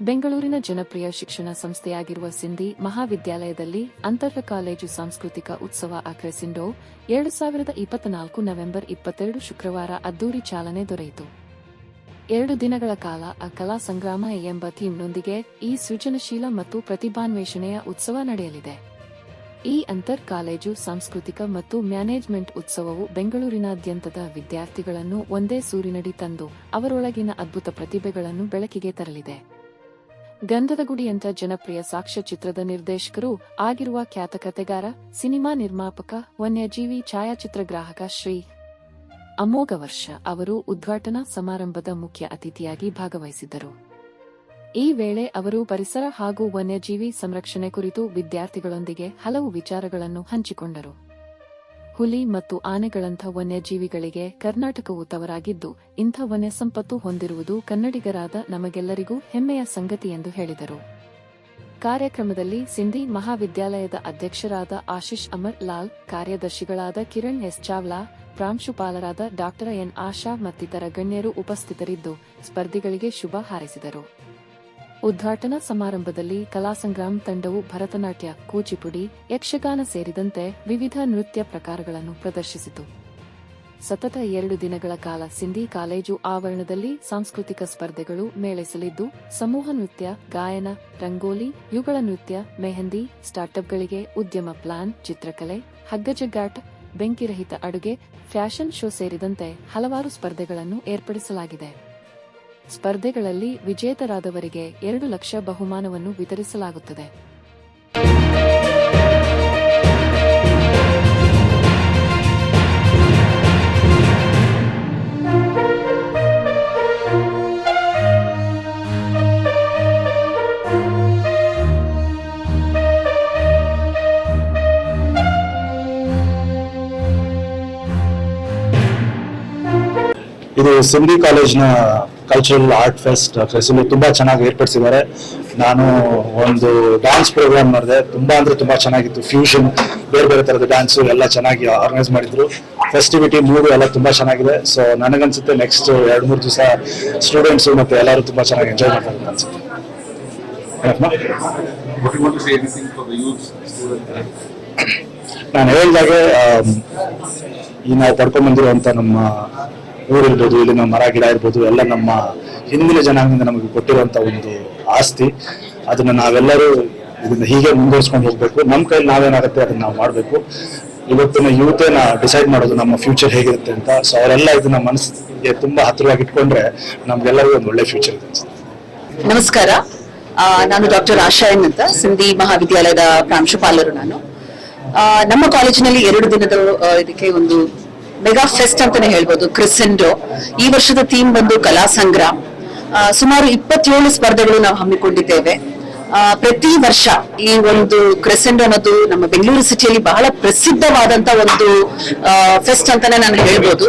ಬೆಂಗಳೂರಿನ ಜನಪ್ರಿಯ ಶಿಕ್ಷಣ ಸಂಸ್ಥೆಯಾಗಿರುವ ಸಿಂಧಿ ಮಹಾವಿದ್ಯಾಲಯದಲ್ಲಿ ಅಂತರ ಕಾಲೇಜು ಸಾಂಸ್ಕೃತಿಕ ಉತ್ಸವ ಅಕ್ರೆಸಿಂಡೋ ಎರಡು ಸಾವಿರದ ಇಪ್ಪತ್ನಾಲ್ಕು ನವೆಂಬರ್ ಇಪ್ಪತ್ತೆರಡು ಶುಕ್ರವಾರ ಅದ್ದೂರಿ ಚಾಲನೆ ದೊರೆಯಿತು. ಎರಡು ದಿನಗಳ ಕಾಲ ಆ ಕಲಾ ಸಂಗ್ರಾಮ ಎಂಬ ಥೀಮ್ನೊಂದಿಗೆ ಈ ಸೃಜನಶೀಲ ಮತ್ತು ಪ್ರತಿಭಾನ್ವೇಷಣೆಯ ಉತ್ಸವ ನಡೆಯಲಿದೆ. ಈ ಅಂತರ್ ಕಾಲೇಜು ಸಾಂಸ್ಕೃತಿಕ ಮತ್ತು ಮ್ಯಾನೇಜ್ಮೆಂಟ್ ಉತ್ಸವವು ಬೆಂಗಳೂರಿನಾದ್ಯಂತದ ವಿದ್ಯಾರ್ಥಿಗಳನ್ನು ಒಂದೇ ಸೂರಿನಡಿ ತಂದು ಅವರೊಳಗಿನ ಅದ್ಭುತ ಪ್ರತಿಭೆಗಳನ್ನು ಬೆಳಕಿಗೆ ತರಲಿದೆ. ಗಂಧದಗುಡಿಯಂತ ಜನಪ್ರಿಯ ಸಾಕ್ಷ್ಯಚಿತ್ರದ ನಿರ್ದೇಶಕರು ಆಗಿರುವ ಖ್ಯಾತ ಕಥೆಗಾರ ಸಿನಿಮಾ ನಿರ್ಮಾಪಕ, ವನ್ಯಜೀವಿ ಛಾಯಾಚಿತ್ರಗ್ರಾಹಕ ಶ್ರೀ ಅಮೋಘ ವರ್ಷ ಅವರು ಉದ್ಘಾಟನಾ ಸಮಾರಂಭದ ಮುಖ್ಯ ಅತಿಥಿಯಾಗಿ ಭಾಗವಹಿಸಿದ್ದರು. ಈ ವೇಳೆ ಅವರು ಪರಿಸರ ಹಾಗೂ ವನ್ಯಜೀವಿ ಸಂರಕ್ಷಣೆ ಕುರಿತು ವಿದ್ಯಾರ್ಥಿಗಳೊಂದಿಗೆ ಹಲವು ವಿಚಾರಗಳನ್ನು ಹಂಚಿಕೊಂಡರು. ಹುಲಿ ಮತ್ತು ಆನೆಗಳಂಥ ವನ್ಯಜೀವಿಗಳಿಗೆ ಕರ್ನಾಟಕವು ತವರಾಗಿದ್ದು, ಇಂಥ ವನ್ಯ ಸಂಪತ್ತು ಹೊಂದಿರುವುದು ಕನ್ನಡಿಗರಾದ ನಮಗೆಲ್ಲರಿಗೂ ಹೆಮ್ಮೆಯ ಸಂಗತಿ ಎಂದು ಹೇಳಿದರು. ಕಾರ್ಯಕ್ರಮದಲ್ಲಿ ಸಿಂಧಿ ಮಹಾವಿದ್ಯಾಲಯದ ಅಧ್ಯಕ್ಷರಾದ ಆಶೀಶ್ ಅಮರ್ ಲಾಲ್, ಕಾರ್ಯದರ್ಶಿಗಳಾದ ಕಿರಣ್ ಎಸ್. ಚಾವ್ಲಾ, ಪ್ರಾಂಶುಪಾಲರಾದ ಡಾಕ್ಟರ್ ಎನ್. ಆಶಾ ಮತ್ತಿತರ ಗಣ್ಯರು ಉಪಸ್ಥಿತರಿದ್ದು, ಸ್ಪರ್ಧಿಗಳಿಗೆ ಶುಭ ಹಾರೈಸಿದರು. ಉದ್ಘಾಟನಾ ಸಮಾರಂಭದಲ್ಲಿ ಕಲಾಸಂಗ್ರಾಮ್ ತಂಡವು ಭರತನಾಟ್ಯ, ಕೂಚಿಪುಡಿ, ಯಕ್ಷಗಾನ ಸೇರಿದಂತೆ ವಿವಿಧ ನೃತ್ಯ ಪ್ರಕಾರಗಳನ್ನು ಪ್ರದರ್ಶಿಸಿತು. ಸತತ ಎರಡು ದಿನಗಳ ಕಾಲ ಸಿಂಧಿ ಕಾಲೇಜು ಆವರಣದಲ್ಲಿ ಸಾಂಸ್ಕೃತಿಕ ಸ್ಪರ್ಧೆಗಳು ಮೇಳೈಸಲಿದ್ದು, ಸಮೂಹ ನೃತ್ಯ, ಗಾಯನ, ರಂಗೋಲಿ, ಯುಗಳ ನೃತ್ಯ, ಮೆಹಂದಿ, ಸ್ಟಾರ್ಟ್ಅಪ್ಗಳಿಗೆ ಉದ್ಯಮ ಪ್ಲಾನ್, ಚಿತ್ರಕಲೆ ಹಗ್ಗಜಗ್ಗಾಟ ಬೆಂಕಿರಹಿತ ಅಡುಗೆ, ಫ್ಯಾಷನ್ ಶೋ ಸೇರಿದಂತೆ ಹಲವಾರು ಸ್ಪರ್ಧೆಗಳನ್ನು ಏರ್ಪಡಿಸಲಾಗಿದೆ. ಸ್ಪರ್ಧೆಗಳಲ್ಲಿ ವಿಜೇತರಾದವರಿಗೆ ಎರಡು ಲಕ್ಷ ಬಹುಮಾನವನ್ನು ವಿತರಿಸಲಾಗುತ್ತದೆ. ಇದು ಸಿಂಧಿ ಕಾಲೇಜ್ನ ಕಲ್ಚರಲ್ ಆರ್ಟ್ ಫೆಸ್ಟ್ ಫೆಸಿಲಿ ತುಂಬಾ ಚೆನ್ನಾಗಿ ಏರ್ಪಡಿಸಿದ್ದಾರೆ. ನಾನು ಒಂದು ಡ್ಯಾನ್ಸ್ ಪ್ರೋಗ್ರಾಮ್ ಮಾಡಿದೆ. ತುಂಬಾ ಅಂದ್ರೆ ತುಂಬಾ ಚೆನ್ನಾಗಿತ್ತು. ಫ್ಯೂಷನ್ ಬೇರೆ ಬೇರೆ ತರದ ಡ್ಯಾನ್ಸ್ ಎಲ್ಲ ಚೆನ್ನಾಗಿ ಆರ್ಗನೈಸ್ ಮಾಡಿದ್ರು. ಫೆಸ್ಟಿವಿಟಿ ಮೂರು ಎಲ್ಲ ತುಂಬಾ ಚೆನ್ನಾಗಿದೆ. ಸೊ ನನಗನ್ಸುತ್ತೆ ನೆಕ್ಸ್ಟ್ ಎರಡು, ಮೂರು ದಿವಸ ಸ್ಟೂಡೆಂಟ್ಸ್ ಮತ್ತೆ ಎಲ್ಲರೂ ತುಂಬಾ ಚೆನ್ನಾಗಿ ಎಂಜಾಯ್ ಮಾಡ್ತಾರೆ ಅನ್ಸುತ್ತೆ? ನಾನು ಹೇಳಿದಾಗೆ ಈ ನಾವು ಪಡ್ಕೊಂಡ್ ಬಂದಿರುವಂತ ನಮ್ಮ ಊರಿರ್ಬೋದು, ಇಲ್ಲಿನ ಮರ, ಗಿಡ ಇರ್ಬೋದು, ಎಲ್ಲ ನಮ್ಮ ಹಿಂದಿನ ಜನಾಂಗದಿಂದ ನಮಗೆ ಕೊಟ್ಟಿರುವಂತ ಒಂದು ಆಸ್ತಿ. ಅದನ್ನ ನಾವೆಲ್ಲರೂ ಇದನ್ನ ಹೀಗೆ ಮುಂದುವರ್ಸ್ಕೊಂಡು ಹೋಗ್ಬೇಕು. ನಮ್ಮ ಕೈಲಿ ನಾವೇನಾಗುತ್ತೆ, ಅದನ್ನ ನಾವು ಮಾಡ್ಬೇಕು. ಇವತ್ತಿನ ಯೂತೇನ ಡಿಸೈಡ್ ಮಾಡೋದು ನಮ್ಮ ಫ್ಯೂಚರ್ ಹೇಗಿರುತ್ತೆ ಅಂತ. ಸೊ ಅವರೆಲ್ಲ ಇದನ್ನ ಮನಸ್ಸಿಗೆ ತುಂಬಾ ಹತ್ತಿರವಾಗಿ ಇಟ್ಕೊಂಡ್ರೆ ನಮ್ಗೆಲ್ಲರಿಗೂ ಒಂದು ಒಳ್ಳೆ ಫ್ಯೂಚರ್ ಇದೆ ನಮಸ್ಕಾರ. ನಾನು ಡಾಕ್ಟರ್ ಆಶಾ ಎನ್ ಅಂತ, ಸಿಂಧಿ ಮಹಾವಿದ್ಯಾಲಯದ ಪ್ರಾಂಶುಪಾಲರು ನಾನು. ನಮ್ಮ ಕಾಲೇಜಿನಲ್ಲಿ ಎರಡು ದಿನದ ಇದಕ್ಕೆ ಒಂದು ಮೆಗಾ ಫೆಸ್ಟ್ ಅಂತಾನೆ ಹೇಳ್ಬೋದು ಕ್ರಿಸೆಂಡೋ ಈ ವರ್ಷದ ಥೀಮ್ ಬಂದು ಕಲಾ ಸಂಗ್ರಾಮ್. ಸುಮಾರು ಇಪ್ಪತ್ತೇಳು ಸ್ಪರ್ಧೆಗಳು ನಾವು ಹಮ್ಮಿಕೊಂಡಿದ್ದೇವೆ. ಪ್ರತಿ ವರ್ಷ ಈ ಒಂದು ಕ್ರೆಸೆಂಡ್ ಅನ್ನೋದು ನಮ್ಮ ಬೆಂಗಳೂರು ಸಿಟಿಯಲ್ಲಿ ಬಹಳ ಪ್ರಸಿದ್ಧವಾದಂತ ಒಂದು ಫೆಸ್ಟ್ ಅಂತಾನೆ ನಾನು ಹೇಳ್ಬೋದು.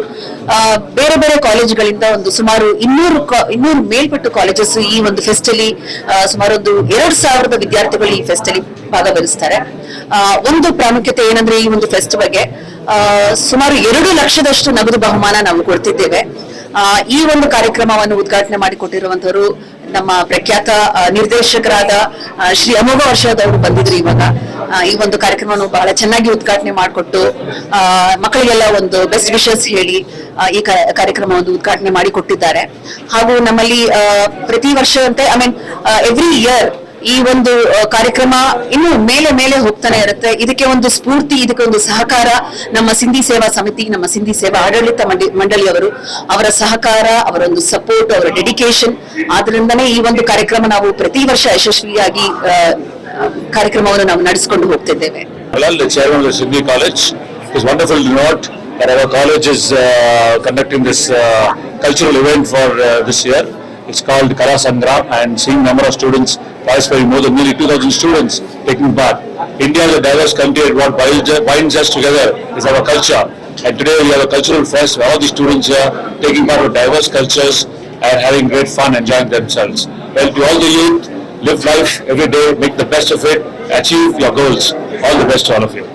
ಬೇರೆ ಬೇರೆ ಕಾಲೇಜುಗಳಿಂದ ಒಂದು ಸುಮಾರು ಇನ್ನೂರು ಇನ್ನೂರು ಮೇಲ್ಪಟ್ಟು ಕಾಲೇಜಸ್ ಈ ಒಂದು ಫೆಸ್ಟ್ ಅಲ್ಲಿ ಸುಮಾರು ಒಂದು ಎರಡ್ ಸಾವಿರದ ವಿದ್ಯಾರ್ಥಿಗಳು ಈ ಫೆಸ್ಟ್ ಅಲ್ಲಿ ಭಾಗವಹಿಸ್ತಾರೆ. ಒಂದು ಪ್ರಾಮುಖ್ಯತೆ ಏನಂದ್ರೆ ಈ ಒಂದು ಫೆಸ್ಟ್ ಬಗ್ಗೆ ಸುಮಾರು ಎರಡು ಲಕ್ಷದಷ್ಟು ನಗದು ಬಹುಮಾನ ನಾವು ಕೊಡ್ತಿದ್ದೇವೆ. ಈ ಒಂದು ಕಾರ್ಯಕ್ರಮವನ್ನು ಉದ್ಘಾಟನೆ ಮಾಡಿಕೊಟ್ಟಿರುವಂತವರು ನಮ್ಮ ಪ್ರಖ್ಯಾತ ನಿರ್ದೇಶಕರಾದ ಶ್ರೀ ಅಮೋಘ ವರ್ಷದವರು ಬಂದಿದ್ರು ಇವಾಗ. ಈ ಒಂದು ಕಾರ್ಯಕ್ರಮವನ್ನು ಬಹಳ ಚೆನ್ನಾಗಿ ಉದ್ಘಾಟನೆ ಮಾಡಿಕೊಟ್ಟು ಮಕ್ಕಳಿಗೆಲ್ಲ ಒಂದು ಬೆಸ್ಟ್ ವಿಶಸ್ ಹೇಳಿ ಈ ಕಾರ್ಯಕ್ರಮವನ್ನು ಉದ್ಘಾಟನೆ ಮಾಡಿಕೊಟ್ಟಿದ್ದಾರೆ. ಹಾಗೂ ನಮ್ಮಲ್ಲಿ ಪ್ರತಿ ವರ್ಷದಂತೆ ಐ ಮೀನ್ ಎವ್ರಿ ಇಯರ್ ಈ ಒಂದು ಕಾರ್ಯಕ್ರಮ ಇನ್ನು ಮೇಲೆ ಮೇಲೆ ಹೋಗ್ತಾನೆ ಇರುತ್ತೆ. ಇದಕ್ಕೆ ಒಂದು ಸ್ಫೂರ್ತಿ ಇದಕ್ಕೆ ಒಂದು ಸಹಕಾರ ನಮ್ಮ ಸಿಂಧಿ ಸೇವಾ ಸಮಿತಿ ನಮ್ಮ ಸಿಂಧಿ ಸೇವಾ ಆಡಳಿತ ಮಂಡಳಿ ಅವರು ಅವರ ಸಹಕಾರ ಅವರ ಒಂದು ಸಪೋರ್ಟ್ ಅವರ ಡೆಡಿಕೇಶನ್ ಆದ್ರಿಂದನೇ ಈ ಒಂದು ಕಾರ್ಯಕ್ರಮ ನಾವು ಪ್ರತಿ ವರ್ಷ ಯಶಸ್ವಿಯಾಗಿ ಕಾರ್ಯಕ್ರಮವನ್ನು ನಾವು ನಡೆಸಿಕೊಂಡು ಹೋಗ್ತಿದ್ದೇವೆ. That our college is uh, conducting this uh, cultural event for uh, this year. It's called Kara Sangra, and seeing number of students participating, more than nearly 2,000 students taking part. India is a diverse country and what binds us together is our culture. And today we have a cultural fest where all the students here taking part of diverse cultures and having great fun, enjoying themselves. Well, to all the youth, live life every day, make the best of it, achieve your goals. All the best to all of you.